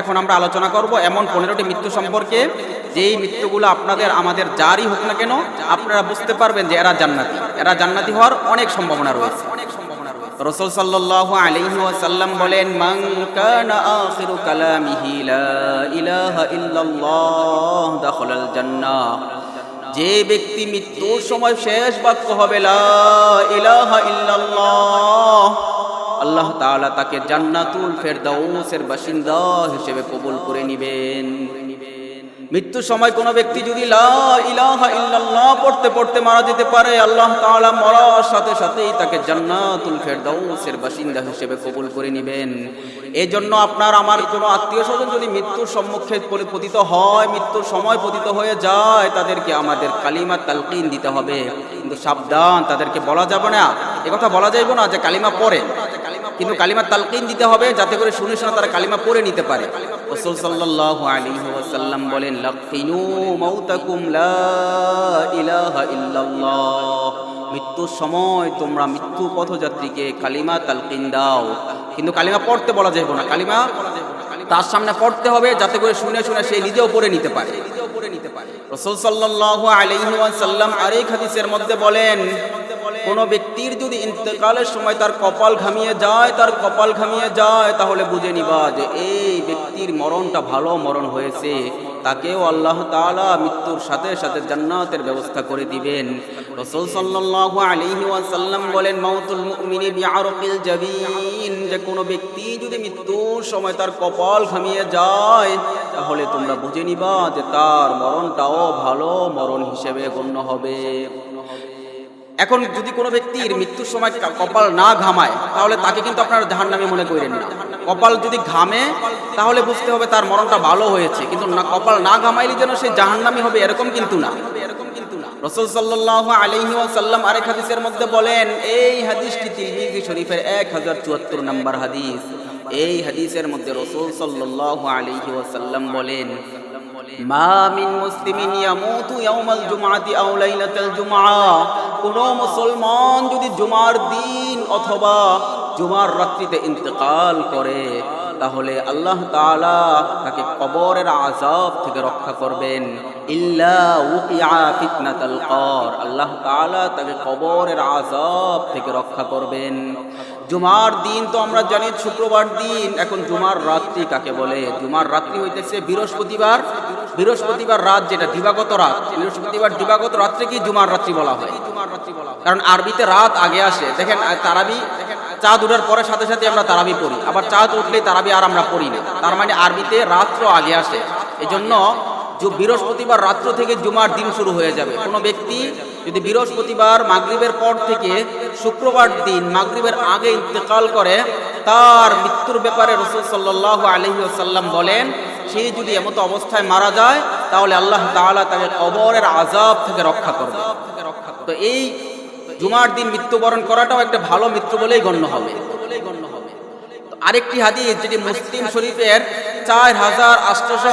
এখন আমরা আলোচনা করব এমন পনেরোটি মৃত্যু সম্পর্কে। যেই মৃত্যুগুলো আপনাদের, আমাদের যারই হোক না কেন, আপনারা বুঝতে পারবেন যে এরা জান্নাতি। এরা জান্নাতি হওয়ার অনেক সম্ভাবনা রয়েছে। রসুল সাল্লাল্লাহু আলাইহি ওয়াসাল্লাম বলেন জান্নাহ। যে ব্যক্তি মৃত্যুর সময় শেষ বাক্য হবে, লা ইলাহা ইল্লাল্লাহ আল্লাহ তাআলা তাকে জান্নাতুল ফেরদাউসের বাসিন্দা হিসেবে কবুল করে নিবেন। মৃত্যুর সময় কোনো ব্যক্তি যদি ইল্লাল্লাহ পড়তে পড়তে মারা যেতে পারে, আল্লাহ তাআলা মরার সাথে সাথেই তাকে জান্নাতুল ফেরদাউসের বাসিন্দা হিসেবে কবুল করে নেবেন। এই জন্য আপনার আমার কোনো আত্মীয় স্বজন যদি মৃত্যুর সম্মুখে পতিত হয়, মৃত্যুর সময় পতিত হয়ে যায়, তাদেরকে আমাদের কালিমা তালকিন দিতে হবে। কিন্তু সাবধান, তাদেরকে বলা যাবে না। কথা বলা যাইব না যে কালিমা পড়ে। কিন্তু কালিমা তালকিন দিতে হবে যাতে করে শুনে শোনা তারা কালিমা পড়ে নিতে পারে। রাসূল সাল্লাল্লাহু আলাইহি ওয়াসাল্লাম বলেন লাকিনু মাউতাকুম লা ইলাহা ইল্লাল্লাহ। মৃত্যুর সময় তোমরা মৃত্যু পথযাত্রীকে কালিমা তালকিন দাও। কিন্তু কালিমা পড়তে বলা যাবে না। কালিমা তার সামনে পড়তে হবে যাতে করে শুনে শুনে সে নিজেও পড়ে নিতে পারে। রসুল সাল্লাল্লাহু আলাইহি ওয়াসাল্লাম আরেক হাদিসের মধ্যে বলেন কোন ব্যক্তির যদি ইন্তেকালের সময় তার কপাল ঘামিয়ে যায়, তার কপাল ঘামিয়ে যায়, তাহলে বুঝে নিবা যে এই ব্যক্তির মরণটা ভালো মরণ হয়েছে। তাকেও আল্লাহ তাআলা মৃত্যুর সাথে সাথে জান্নাতের ব্যবস্থা করে দিবেন। রসুল সাল্লাল্লাহু আলাইহি ওয়াসাল্লাম বলেন, মাউতুল মুমিনি জাবিন। যে কোনো ব্যক্তি যদি মৃত্যুর সময় তার কপাল ঘামিয়ে যায়, তাহলে তোমরা বুঝে নিবা যে তার মরণটাও ভালো মরণ হিসেবে গণ্য হবে। এখন যদি কোনো ব্যক্তির মৃত্যুর সময় কপাল না ঘামায়, তাহলে তাকে কিন্তু আপনারা জাহান্নামী মনে করেন না। কপাল যদি ঘামে, তাহলে বুঝতে হবে তার মরণটা ভালো হয়েছে। কিন্তু না কপাল না ঘামাইলে যেন সে জাহান্নামী হবে, এরকম কিন্তু না। রসুল আলাইহি ওয়াসাল্লাম আরেক হাদিসের মধ্যে বলেন, এই হাদিসটি তিরমিজি শরীফের এক হাজার চুয়াত্তর নম্বর হাদিস। এই হাদিসের মধ্যে রসুল সাল্লাল্লাহু আলাইহি ওয়াসাল্লাম বলেন, মা মিন মুসলিমিন ইয়ামুতু ইয়াউমাল জুমআতি আও লাইলাতাল জুমআ। কোন মুসলমান যদি জুমার দিন অথবা জুমার রাত্রিতে ইন্তেকাল করে, তাহলে আল্লাহ তাআলা তাকে কবরের আযাব থেকে রক্ষা করবেন। আল্লাহ তাআলা তাকে কবরের আযাব থেকে রক্ষা করবেন। জুমার দিন তো আমরা জানি শুক্রবার দিন, এখন জুমার রাত্রি কাকে বলে? জুমার রাত্রি হইতেছে বৃহস্পতিবার। বৃহস্পতিবার রাত যেটা দিবাগত রাত। বৃহস্পতিবার দিবাগত রাত্রে কি জুমার রাত্রি বলা হয়? কারণ আরবিতে রাত আগে আসে। দেখেন তারাবি চাঁদ উঠার পরে সাথে সাথে আমরা তারাবি পড়ি। আবার চাঁদ উঠলেই তারাবি আর আমরা পড়ি না। তার মানে আরবিতে রাত্র আগে আসে। এই জন্য বৃহস্পতিবার রাত্র থেকে জুমার দিন শুরু হয়ে যাবে। কোনো ব্যক্তি যদি বৃহস্পতিবার মাগরিবের পর থেকে শুক্রবার দিন মাগরিবের আগে ইন্তেকাল করে, তার মৃত্যুর ব্যাপারে রসুল সাল্লাহ আলহি আসাল্লাম বলেন, সে যদি এমতো অবস্থায় মারা যায়, তাহলে আল্লাহ তাআলা তাকে কবরের আজাব থেকে রক্ষা করবে। তো এই জুমার দিন মৃত্যুবরণ করাটাও একটা ভালো মৃত্যু বলেই গণ্য হবে। আরেকটি হাদিস যেটি মুসলিম শরীফের চার হাজার আটশোশো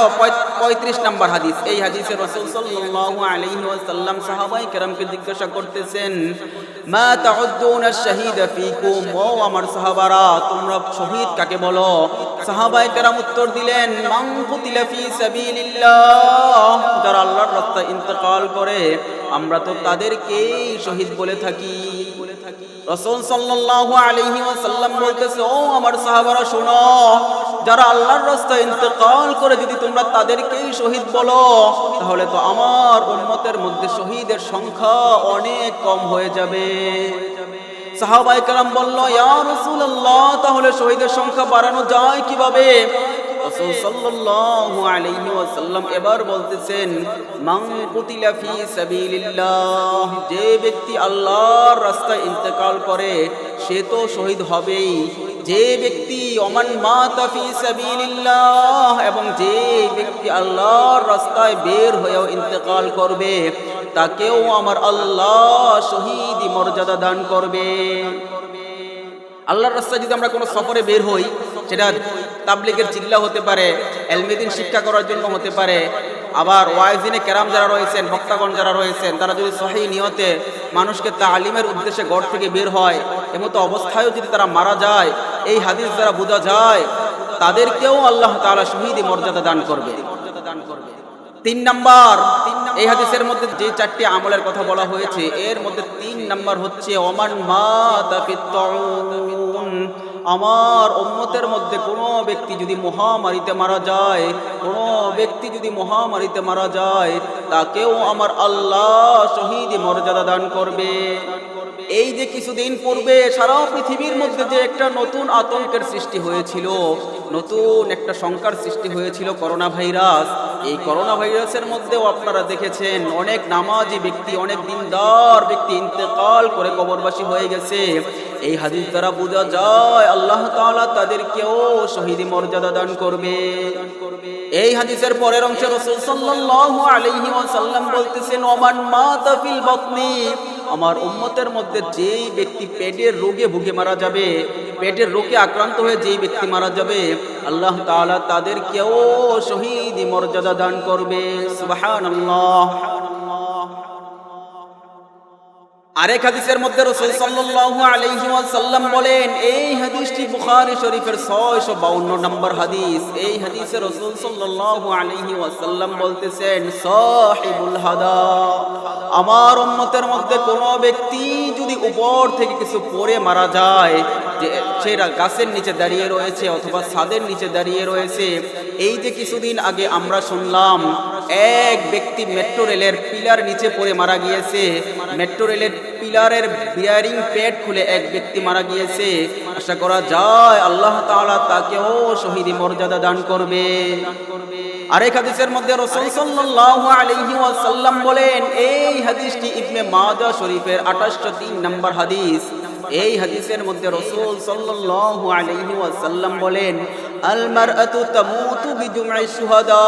পঁয়ত্রিশ নম্বর হাদিস। এই হাদিসে রসুল সাল্লাল্লাহু আলাইহি ওয়াসাল্লাম সাহাবাই কেরামকে জিজ্ঞাসা করতেছেন, মা তাউদ্দুন আশ-শাহীদ ফীকুম? ও আমার সাহাবারা, তোমরা শহীদ কাকে বলো? সাহাবাই কেরাম উত্তর দিলেন, মান কুতিলা ফী সাবিলিল্লাহ। যারা আল্লাহর রাস্তায় ইন্তেকাল করে আমরা তো তাদেরকেই শহীদ বলে থাকি। রসুল সাল্লাল্লাহু আলাইহি ওয়াসাল্লাম বলতেছে, ও আমার সাহাবারা, শোনো, যারা আল্লাহর রাস্তায় ইন্তেকাল করে যদি তোমরা তাদেরকেই শহীদ বলো, তাহলে তো আমার উম্মতের মধ্যে শহীদের সংখ্যা অনেক কম হয়ে যাবে। সাহাবাই কালাম বলল, ইয়া রাসূলুল্লাহ, তাহলে শহীদের সংখ্যা বাড়ানো যায় কীভাবে? রাসূল সাল্লাল্লাহু আলাইহি এবার বলতেছেন, মান কুতিলা ফি সাবিলিল্লাহ যে ব্যক্তি আল্লাহর রাস্তায় ইন্তেকাল করে, সে তো শহীদ হবেই। যে ব্যক্তি অমান মাতা ফি সাবিলিল্লাহ এবং যে ব্যক্তি আল্লাহর রাস্তায় বের হয়েও ইন্তেকাল করবে, তাকেও আমার আল্লাহ শহীদ মর্যাদা দান করবে। আল্লাহর রাস্তায় যদি আমরা কোনো সফরে বের হই সেটা তাবলিগের চিল্লা হতে পারে এলমেদিন শিক্ষা করার জন্য হতে পারে। আবার ওয়াইজিনে ক্যারাম যারা রয়েছেন, ভক্তাগণ যারা রয়েছেন, তারা যদি সহি নিয়তে মানুষকে তালিমের উদ্দেশ্যে ঘর থেকে বের হয়, এমতো অবস্থায়ও যদি তারা মারা যায়, এই হাদিস দ্বারা বোঝা যায়, তাদেরকেও আল্লাহ তালা শহীদ মর্যাদা দান করবে। তিন নাম্বার। এই হাদিসের মধ্যে যে চারটি আমলের কথা বলা হয়েছে এর মধ্যে তিন নাম্বার হচ্ছে অমান আমার উম্মতের মধ্যে কোনো ব্যক্তি যদি মহামারীতে মারা যায় কোনো ব্যক্তি যদি মহামারীতে মারা যায় তাকেও আমার আল্লাহ শহীদ মর্যাদা দান করবে। এই যে কিছুদিন পূর্বে সারা পৃথিবীর মধ্যে যে একটা নতুন আতঙ্কের সৃষ্টি হয়েছিল, নতুন একটা শঙ্কার সৃষ্টি হয়েছিল করোনা ভাইরাস এই করোনা ভাইরাসের মধ্যেও আপনারা দেখেছেন অনেক নামাজি ব্যক্তি, অনেক দিনদার ব্যক্তি ইন্তেকাল করে কবরবাসী হয়ে গেছে। এই হাদিস দ্বারা বোঝা যায়, আল্লাহ তাআলা তাদেরকেও শহীদ মর্যাদা দান করবে। এই হাদিসের পরের অংশে রাসূল সাল্লাল্লাহু আলাইহি বলতেছেন, ওমান মাতা ফিল বাতনি আমার উম্মতের মধ্যে যেই ব্যক্তি পেটের রোগে ভুগে মারা যাবে, পেটের রোগে আক্রান্ত হয়ে যেই ব্যক্তি মারা যাবে, আল্লাহ তাআলা তাদেরকেও শহীদি মর্যাদা দান করবে। সুবহানাল্লাহ। আরেক হাদিসের মধ্যে রাসূল সাল্লাল্লাহু আলাইহি ওয়াসাল্লাম বলেন, এই হাদিসটি বুখারী শরীফের 652 নম্বর হাদিস। এই হাদিসে রাসূল সাল্লাল্লাহু আলাইহি ওয়াসাল্লাম বলতেছেন, সাহিবুল হাদা। আমার উম্মতের মধ্যে কোনো ব্যক্তি যদি উপর থেকে কিছু পড়ে মারা যায়, যে সেটা গাছের নিচে দাঁড়িয়ে রয়েছে অথবা ছাদের নিচে দাঁড়িয়ে রয়েছে, এই যে কিছুদিন আগে আমরা শুনলাম, এক ব্যক্তি মেট্রো রেলের পিলার নিচে পড়ে মারা গিয়েছে। মেট্রো রেলের পিলারের বিয়ারিং প্যাড খুলে এক ব্যক্তি মারা গিয়েছে। আশা করা যায় আল্লাহ তাআলা তাকেও শহীদি মর্যাদা দান করবে আরেক হাদিসের মধ্যে রসুল সাল্লাল্লাহু আলাইহি ওয়াসাল্লাম বলেন, এই হাদিসটি ইবনে মাজাহ শরীফের 2803 নম্বর হাদিস। এই হাদিসের মধ্যে রাসূল সাল্লাল্লাহু আলাইহি ওয়াসাল্লাম বলেন, আল মারআতু তামুতু বিজুমঈ শুহাদা।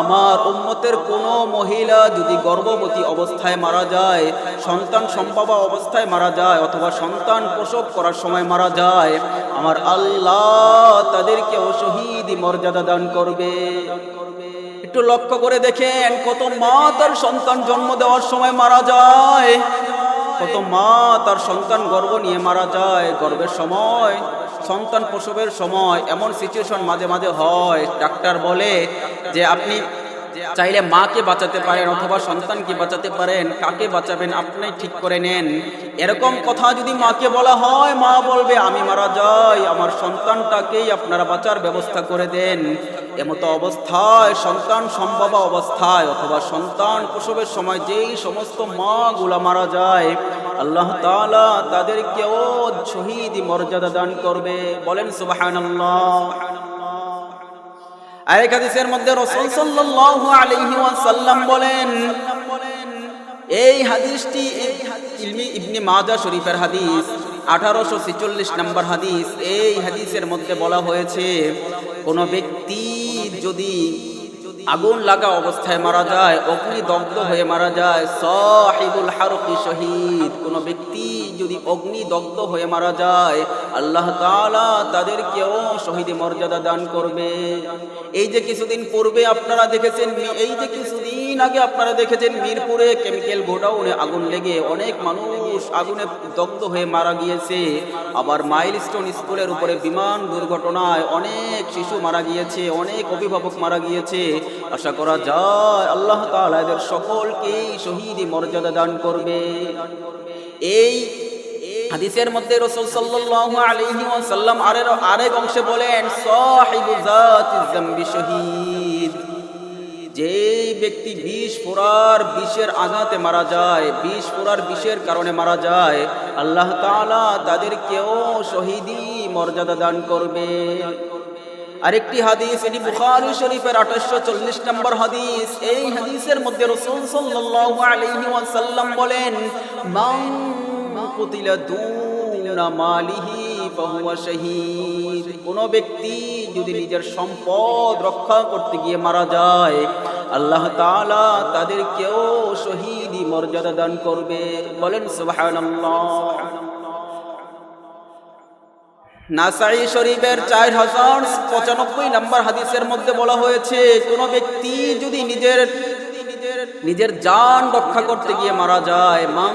আমার উম্মতের কোন মহিলা যদি গর্ভবতী অবস্থায় মারা যায়, সন্তান সম্ভবা অবস্থায় মারা যায়, অথবা সন্তান প্রসব করার সময় মারা যায়, আমার আল্লাহ তাদেরকে শহীদি মর্যাদা দান করবে। একটু লক্ষ্য করে দেখেন, কত মা তার সন্তান জন্ম দেওয়ার সময় মারা যায়। কত মা তার সন্তান গর্ব নিয়ে মারা যায়, গর্বের সময়, সন্তান প্রসবের সময়, এমন সিচুয়েশন মাঝে মাঝে হয়। ডাক্তার বলে যে আপনি চাইলে মাকে বাঁচাতে পারেন অথবা সন্তানকে বাঁচাতে পারেন, কাকে বাঁচাবেন আপনি ঠিক করে নেন। এরকম কথা যদি মাকে বলা হয়, মা বলবে, আমি মারা যাই, আমার সন্তানটাকেই আপনারা বাঁচার ব্যবস্থা করে দেন। এমতো অবস্থায়, সন্তান সম্ভব অবস্থায়, অথবা সন্তান প্রসবের সময় যেই সমস্ত মা গুলা মারা যায়, আল্লাহ তাআলা তাদেরকেও শহীদি মর্যাদা দান করবে। বলেন সুবহানাল্লাহ। আরেক হাদিসের মধ্যে রাসূল সাল্লাল্লাহু আলাইহি ওয়াসাল্লাম বলেন, এই হাদিসটি ইলমি ইবনে মাজাহ শরীফের হাদিস, আঠারোশো ছেচল্লিশ নম্বর হাদিস, এই হাদিসের মধ্যে বলা হয়েছে, কোনো ব্যক্তি যদি আগুন লাগা অবস্থায় মারা যায় অগ্নিদগ্ধ হয়ে মারা যায়, সাহিবুল হারকি শহীদ। কোন ব্যক্তি যদি অগ্নিদগ্ধ হয়ে মারা যায়, আল্লাহ তাআলা তাদেরকেও শহীদ মর্যাদা দান করবে। এই যে কিছুদিন পূর্বে আপনারা দেখেছেন, এই যে কিছুদিন আগে আপনারা দেখেছেন মিরপুরে কেমিক্যাল গোডাউনে আগুন লেগে অনেক মানুষ আগুনে দগ্ধ হয়ে মারা গিয়েছে। আবার মাইলস্টোন স্কুলের উপরে বিমান দুর্ঘটনায় অনেক শিশু মারা গিয়েছে, অনেক অভিভাবক মারা গিয়েছে। আশা করা যায় আল্লাহ তাআলা এদের সকলকেই শহীদি মর্যাদা দান করবে। এই হাদিসের মধ্যে রাসূল সাল্লাল্লাহু আলাইহি ওয়াসাল্লাম আরেক অংশে বলেন, সাহিবু জাতিজ জামবি শহীদ। যেই ব্যক্তি বিষ ফোরার বিষের আঘাতে মারা যায়, বিষ ফোরার বিষের কারণে মারা যায়, আল্লাহ তাআলা তাদেরকেও শহীদি মর্যাদা দান করবে। আরেকটি হাদিস, এটি বুখারী শরীফের 840 নম্বর হাদিস। এই হাদিসের মধ্যে রাসূল সাল্লাল্লাহু আলাইহি ওয়াসাল্লাম বলেন দুনা মালিহি ব্যক্তি যদি নিজের সম্পদ রক্ষা করতে গিয়ে মারা যায়, আল্লাহ শহীদি মর্যাদা দান করবে। বলেন নাসাই শরীফের চার হাজার পঁচানব্বই নম্বর হাদিসের মধ্যে বলা হয়েছে, কোন ব্যক্তি যদি নিজের নিজের জান রক্ষা করতে গিয়ে মারা যায় মান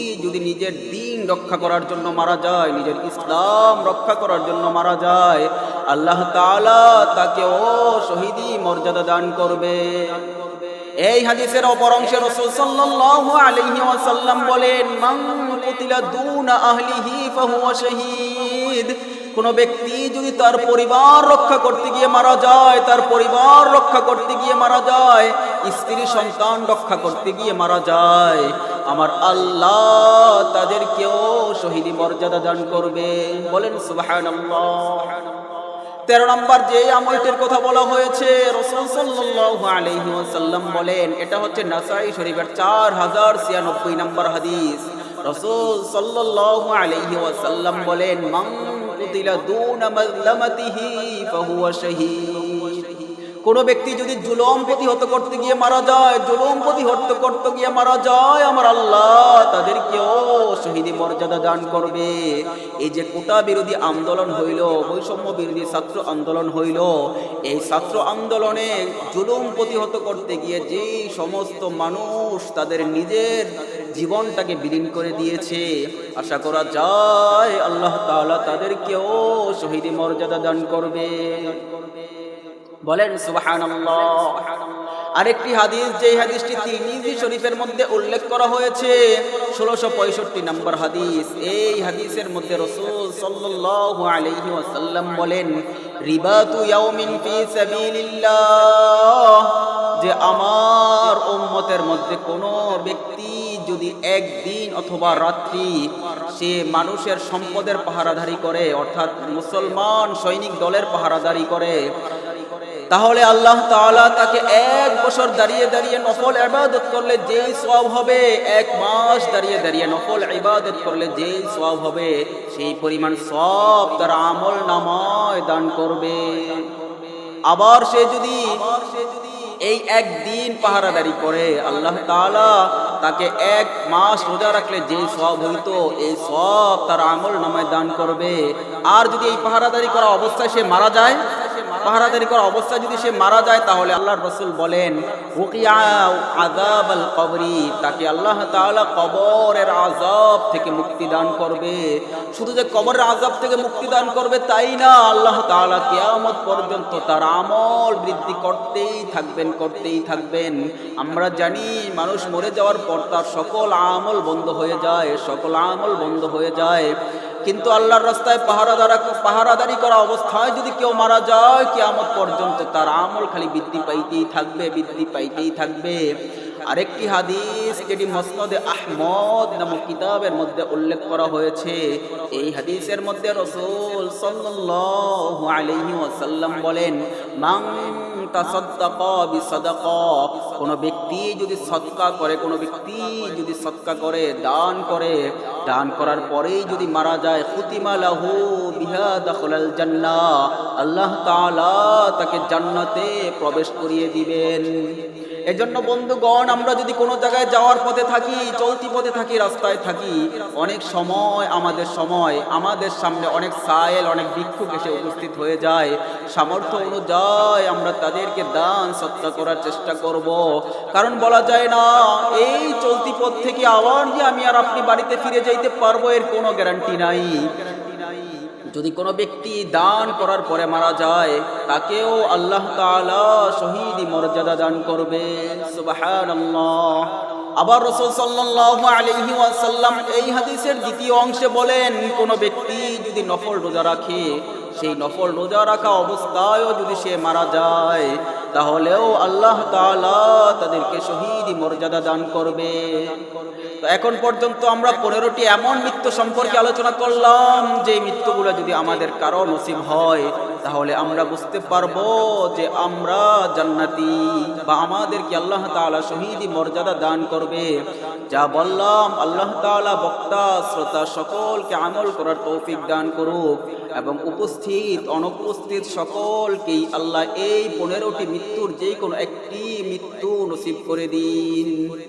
যদি নিজের দিন রক্ষা করার জন্য মারা যায়, নিজের ইসলাম রক্ষা করার জন্য মারা যায়, আল্লাহ তালা তাকে ও শহীদি মর্যাদা দান করবে। এই হাদিসের অপর অংশে রাসূল সাল্লাল্লাহু আলাইহি ওয়াসাল্লাম বলেন, মান কুতিলা দুনা আহলিহি ফাহুয়া শহীদ। কোন ব্যক্তি যদি তার পরিবার রক্ষা করতে গিয়ে মারা যায়, তার পরিবার রক্ষা করতে গিয়ে মারা যায়, স্ত্রী সন্তান রক্ষা করতে গিয়ে মারা যায় আমার আল্লাহ তাদেরকেও শহীদি মর্যাদা দান করবে। বলেন তেরো নম্বর যে আমলটির কথা বলা হয়েছে, রসুল সাল্লাল্লাহু আলাইহি ওয়াসাল্লাম বলেন, এটা হচ্ছে নাসাই শরীফের চার হাজার ছিয়ানব্বই নম্বর হাদিস। রসুল সাল্লাল্লাহু আলাইহি ওয়াসাল্লাম বলেন, মান কুতিলা দুনা মাজলামাতিহি ফাহুয়া শহীদ। কোন ব্যক্তি যদি জুলম প্রতিহত করতে গিয়ে মারা যায়, জুলম প্রতিহত করতে গিয়ে মারা যায়, আমার আল্লাহ তাদেরকেও শহীদি মর্যাদা দান করবে। এই যে কোটা বিরোধী আন্দোলন হইল, বৈষম্য বিরোধী ছাত্র আন্দোলন হইল, এই ছাত্র আন্দোলনে জুলুম প্রতিহত করতে গিয়ে যে সমস্ত মানুষ তাদের নিজের জীবনটাকে বিলীন করে দিয়েছে, আশা করা যায় আল্লাহ তাআলা তাদেরকেও শহীদি মর্যাদা দান করবে। বলেন, সুবহানাল্লাহ। আরেকটি হাদিস যে হাদিসটি তিরমিজি শরীফের মধ্যে উল্লেখ করা হয়েছে, ষোলোশো পঁয়ষট্টি নম্বর হাদিস। এই হাদিসের মধ্যে রসুল সাল্লাল্লাহু আলাইহি ওয়াসাল্লাম বলেন, রিবাতু ইয়াউমিন ফি সাবিলিল্লাহ। যে আমার উম্মতের মধ্যে কোনো ব্যক্তি যদি একদিন অথবা রাত্রি সে মানুষের সম্পদের পাহারাদারি করে, অর্থাৎ মুসলমান সৈনিক দলের পাহারাদারি করে তাহলে আল্লাহ তাআলা তাকে এক বছর দাঁড়িয়ে দাঁড়িয়ে নফল ইবাদত করলে যেই সব হবে, এক মাস দাঁড়িয়ে দাঁড়িয়ে নফল ইবাদত করলে যেই সব হবে, সেই পরিমাণ সব তার আমল নামায় দান করবে। আবার সে যদি এই একদিন পাহারাদারি করে, আল্লাহ তাআলা তাকে এক মাস রোজা রাখলে যে সব হইতো, এই সব তার আমল নামায় দান করবে। আর যদি এই পাহারাদারি করা অবস্থায় সে মারা যায় পাহারাদারি করা অবস্থায় যদি সে মারা যায়, তাহলে আল্লাহর রসুল বলেন আজাব আল কবরি তাকে আল্লাহ তাআলা কবরের আজাব থেকে মুক্তি দান করবে। শুধু যে কবরের আজাব থেকে মুক্তি দান করবে, তাই না? আল্লাহ তাআলা কিয়ামত পর্যন্ত তার আমল বৃদ্ধি করতেই থাকবেন করতেই থাকবেন। আমরা জানি, মানুষ মরে যাওয়ার পর তার সকল আমল বন্ধ হয়ে যায়, সকল আমল বন্ধ হয়ে যায়। কিন্তু আল্লাহর রাস্তায় পাহারাদারা পাহারাদারি করা অবস্থায় যদি কেউ মারা যায়, কেয়ামত পর্যন্ত তার আমল খালি বৃদ্ধি পাইতেই থাকবে, বৃদ্ধি পাইতেই থাকবে। আরেকটি হাদিস যেটি মসনদে আহমদ নামক কিতাবের মধ্যে উল্লেখ করা হয়েছে। এই হাদিসের মধ্যে রসুল সাল্লাল্লাহু আলাইহি ওয়াসাল্লাম বলেন বিসাদাকা কোন ব্যক্তি যদি সদকা করে, কোন ব্যক্তি যদি সদকা করে, দান করে, দান করার পরেই যদি মারা যায়, খুতিমা লাহু বিহা দাখলাল জান্নাহ আল্লাহ তাআলা তাকে জান্নাতে প্রবেশ করিয়ে দিবেন। এজন্য বন্ধুগণ, আমরা যদি কোনো জায়গায় যাওয়ার পথে থাকি, চলতি পথে থাকি, রাস্তায় থাকি, অনেক সময়, আমাদের সময়, আমাদের সামনে অনেক সায়েল, অনেক ভিক্ষুক এসে উপস্থিত হয়ে যায়। সামর্থ্য অনুযায়ী আমরা তাদেরকে দান সত্তা করার চেষ্টা করব। কারণ বলা যায় না, এই চলতি পথ থেকে আবার যে আমি আর আপনি বাড়িতে ফিরে যাইতে পারব, এর কোনো গ্যারান্টি নাই। যদি কোনো ব্যক্তি দান করার পরে মারা যায়, তাকেও আল্লাহ তালা শহীদি মর্যাদা দান করবে আবার রসুল ওয়াসাল্লাম এই হাদিসের দ্বিতীয় অংশে বলেন, কোনো ব্যক্তি যদি নফল রোজা রাখে, সেই নফল রোজা রাখা অবস্থায়ও যদি সে মারা যায় তাহলেও আল্লাহ তালা তাদেরকে শহীদি মর্যাদা দান করবে। তো এখন পর্যন্ত আমরা পনেরোটি এমন মৃত্যু সম্পর্কে আলোচনা করলাম, যে মৃত্যুগুলো যদি আমাদের কারও নসিব হয় তাহলে আমরা বুঝতে পারব যে আমরা জান্নাতি বা আমাদেরকে আল্লাহ তাআলা শহীদি মর্যাদা দান করবে। যা বললাম, আল্লাহ তাআলা বক্তা, শ্রোতা সকলকে আমল করার তৌফিক দান করুক এবং উপস্থিত, অনুপস্থিত সকলকেই আল্লাহ এই পনেরোটি মৃত্যুর যে কোনো একটি মৃত্যু নসিব করে দিন।